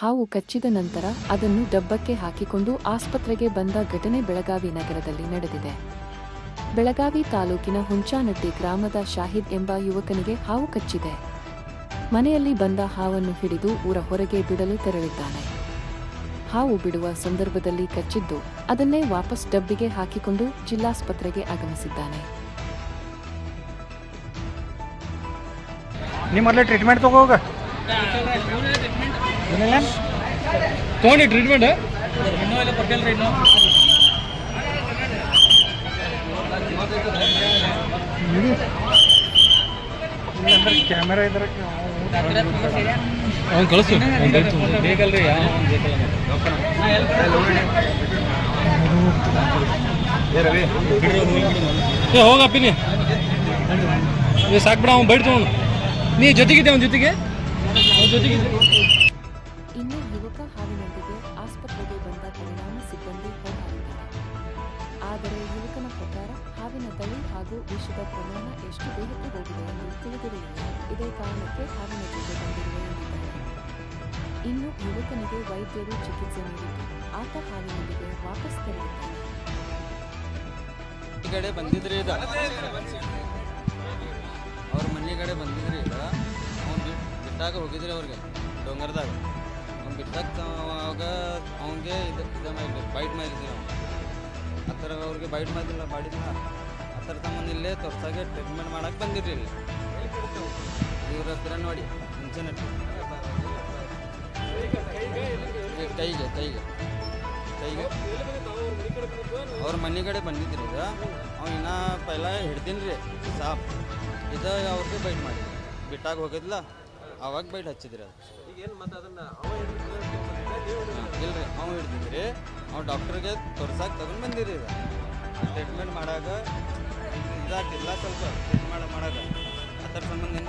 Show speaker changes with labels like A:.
A: ಹಾವು ಕಚ್ಚಿದ ನಂತರ ಅದನ್ನು ಡಬ್ಬಕ್ಕೆ ಹಾಕಿಕೊಂಡು ಆಸ್ಪತ್ರೆಗೆ ಬಂದ ಘಟನೆ ಬೆಳಗಾವಿ ನಗರದಲ್ಲಿ ನಡೆದಿದೆ. ಬೆಳಗಾವಿ ತಾಲೂಕಿನ ಹುಂಚಾನಟ್ಟಿ ಗ್ರಾಮದ ಶಾಹಿದ್ ಎಂಬ ಯುವಕನಿಗೆ ಹಾವು ಕಚ್ಚಿದೆ. ಮನೆಯಲ್ಲಿ ಬಂದ ಹಾವನ್ನು ಹಿಡಿದು ಊರ ಹೊರಗೆ ಬಿಡಲು ತೆರಳಿದ್ದಾನೆ. ಹಾವು ಬಿಡುವ ಸಂದರ್ಭದಲ್ಲಿ ಕಚ್ಚಿದ್ದು, ಅದನ್ನೇ ವಾಪಸ್ ಡಬ್ಬಿಗೆ ಹಾಕಿಕೊಂಡು ಜಿಲ್ಲಾಸ್ಪತ್ರೆಗೆ ಆಗಮಿಸಿದ್ದಾನೆ.
B: ನಿಮ್ಮಲ್ಲೇ ಟ್ರೀಟ್ಮೆಂಟ್ ತಗೋಗ
C: ತೊಗೊಂಡಿ ಟ್ರೀಟ್ಮೆಂಟ್ ಇನ್ನೂ ಇಲ್ಲ ಕೊಟ್ಟಿಲ್ರಿ ಇನ್ನೂ
B: ಕ್ಯಾಮೆರಾ ಇದ್ರೆ
C: ಅವ್ನು ಕಳಿಸು ಬೇಕಲ್ರಿ ಏ ಹೋಗಪ್ಪಿನಿ ಸಾಕ್ಬಿಡ, ಅವ್ನು ಬೈಟ್ ತೊಗೊಂಡು. ನೀ ಜೊತೆಗಿದ್ದೆ ಅವ್ನ ಜೊತೆಗೆ?
A: ಇನ್ನು ಯುವಕ ಹಾವಿನೊಂದಿಗೆ ಆಸ್ಪತ್ರೆಗೆ ಬಂದ ಪರಿಣಾಮ ಸಿಬ್ಬಂದಿ ಹೋರಾಡಿದ್ದಾರೆ. ಆದರೆ ಯುವಕನ ಪ್ರಕಾರ ಹಾವಿನ ತಳಿ ಹಾಗೂ ವಿಷದ ಪ್ರಮಾಣ ಎಷ್ಟು ದೇಹಕ್ಕೆ ಹೋಗಿದೆ ಎಂದು ತಿಳಿದಿರಲಿಲ್ಲ. ಇದೇ ಕಾರಣಕ್ಕೆ ಹಾವಿನ ಜೊತೆ ಬಂದಿರುವ ಇನ್ನು ಯುವಕನಿಗೆ ವೈದ್ಯರು ಚಿಕಿತ್ಸೆ ನೀಡಿದ್ದು, ಆತ ಹಾವಿನೊಂದಿಗೆ ವಾಪಸ್
D: ತೆರಳಿದ್ದಾರೆ ಕಡೆ ಬಂದಿದ್ರಿ ಅವ್ರ ಮನೆ ಕಡೆ ಬಂದಿದ್ರಿ ಬಿಟ್ಟಾಗ ಹೋಗಿದ್ರಿ ಅವ್ರಿಗೆ? ಡೊಂಗರ್ದಾಗ. ಅವ್ನು ಬಿಟ್ಟಾಗ ಅವಾಗ ಅವನಿಗೆ ಇದು ಇದು ಮಾಡಿ ಬೈಟ್ ಮಾಡಿದ್ವಿ ನಾವು. ಆ ಥರ ಅವ್ರಿಗೆ ಬೈಟ್ ಮಾಡಿಲ್ಲ ಬಾಡಿಲ್ಲ ಆ ಥರ ಸಂಬಂಧ ಇಲ್ಲೇ ತೋರ್ಸಾಗೆ ಟ್ರೀಟ್ಮೆಂಟ್ ಮಾಡಕ್ಕೆ ಬಂದಿರ್ರಿ ಇಲ್ಲಿ. ಇವ್ರ ಹತ್ರ ನೋಡಿ, ಮುಂಚೆನೆ ಕೈಗೆ ಕೈಗೆ. ಕೈಗೆ. ಅವ್ರ ಮನೆ ಕಡೆ ಬಂದಿದ್ರಿ ಇದು ಅವ್ನು ಇನ್ನೂ ಪೈಲ ಹಿಡ್ದೀನಿ ರೀ ಇದು ಅವ್ರಿಗೆ ಬೈಟ್ ಮಾಡಿ ಬಿಟ್ಟಾಗ ಹೋಗಿದ್ಲ? ಅವಾಗ ಬೈಟ್ ಹಚ್ಚಿದ್ರಿ ಅದು. ಹಾಂ, ಇಲ್ರಿ ಅವ್ನು ಹಿಡ್ದಿದ್ರಿ. ಅವ್ನು ಡಾಕ್ಟ್ರಿಗೆ ತೋರ್ಸಾಕ ತಗೊಂಡು ಬಂದಿರಿ ಈಗ. ಟ್ರೀಟ್ಮೆಂಟ್ ಮಾಡಾಗ ಇದಾಗಿಲ್ಲ ಸ್ವಲ್ಪ ಟ್ರೀಟ್ಮೆಂಟ್ ಮಾಡಾಗ. ಅದರ ಸಂಬಂಧದಿಂದ